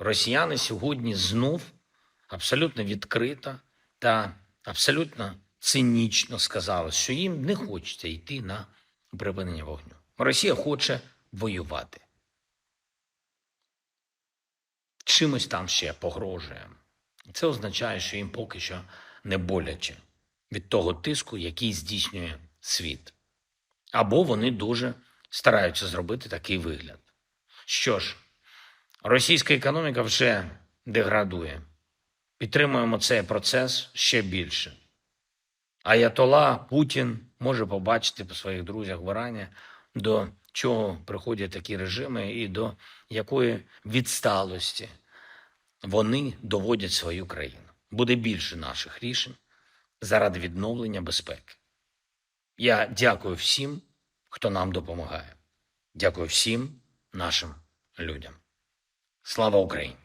росіяни сьогодні знов абсолютно відкрито та абсолютно цинічно сказали, що їм не хочеться йти на припинення вогню. Росія хоче воювати. Чимось там ще погрожує. Це означає, що їм поки що не боляче від того тиску, який здійснює світ. Або вони дуже стараються зробити такий вигляд. Що ж, російська економіка вже деградує. Підтримуємо цей процес ще більше. Аятола Путін може побачити по своїх друзях в Ірані, до чого приходять такі режими і до якої відсталості вони доводять свою країну. Буде більше наших рішень заради відновлення безпеки. Я дякую всім, хто нам допомагає. Дякую всім нашим людям. Слава Україні!